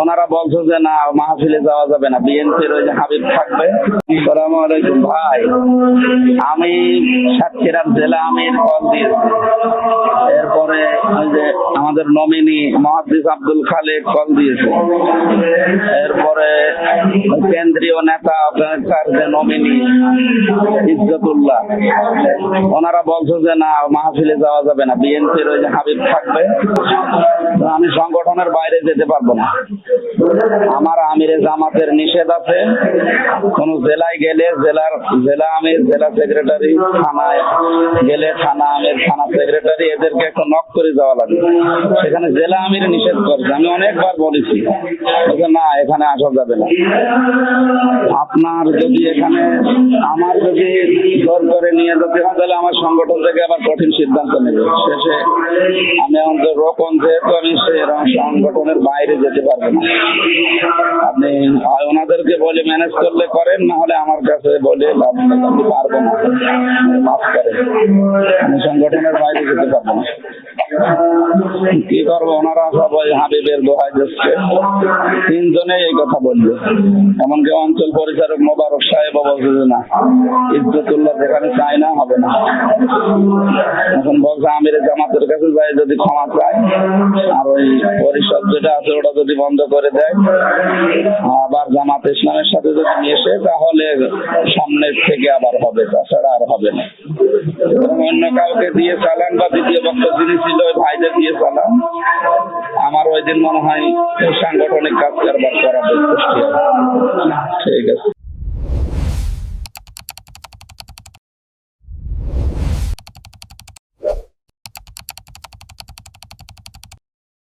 ওনারা বলছে যে, না মাহফিলে যাওয়া যাবে না। বিএনপির ওই যে হাবিব থাকবে ভাই, আমি সাতক্ষীরার জেলা আমির কল দিয়েছি এরপরে ওই যে আমাদের নমিনি মহাদিস আব্দুল খালেক কল দিয়েছে এরপরে কেন্দ্রীয় নেতা আপনার যে নমিনি ইজ্জতুল্লাহ, ওনারা বলছে যে, না মাহফিলে যাওয়া যাবে না। বিএনপির ওই যে হাবিব থাকবে আমি সংগঠনের বাইরে যেতে পারব না। আমার আমিরে জামাতের নিষেধ আছে। কোন জেলায় গেলে জেলার জেলা আমির, জেলা সেক্রেটারি, থানায় গেলে থানা আমির, থানা সেক্রেটারি, এদেরকে একটু নক করে যাওয়া লাগে। সেখানে জেলা আমির নিষেধ করছে। আমি অনেকবার বলেছি না, এখানে আসা যাবে না। আপনার যদি এখানে, আমার যদি সংগঠনের বাইরে যেতে পারব না। আপনি ওনাদেরকে বলে ম্যানেজ করলে করেন, না হলে আমার কাছে বলে পারব না। মাফ করেন। আমি সংগঠনের বাইরে যেতে পারব না। কি করব? ওনারা সবাই হাবিবের দোহাই তিনজনে এই কথা এমনকি অঞ্চল পরিচালক মোবারক সাহেব বলছে না, ইজ্জতুল্লাহ যেখানে চায় না হবে না। এখন বলছে আমির জামাতের কাছে যায় যদি ক্ষমা চায়। আর ওই পরিষদ যেটা আছে, ওটা যদি বন্ধ করে দেয়। আবার জামাত ইসলামের সাথে যদি মিশে, তাহলে সামনের থেকে আবার হবে, তাছাড়া আর হবে না। অন্য কাউকে দিয়ে চালান বা দ্বিতীয় পক্ষ যিনি ছিল, ওই ভাইদের দিয়ে চালান আমার ওই দিন মনে হয় সাংগঠনিক কাজ কারবার করা। ঠিক আছে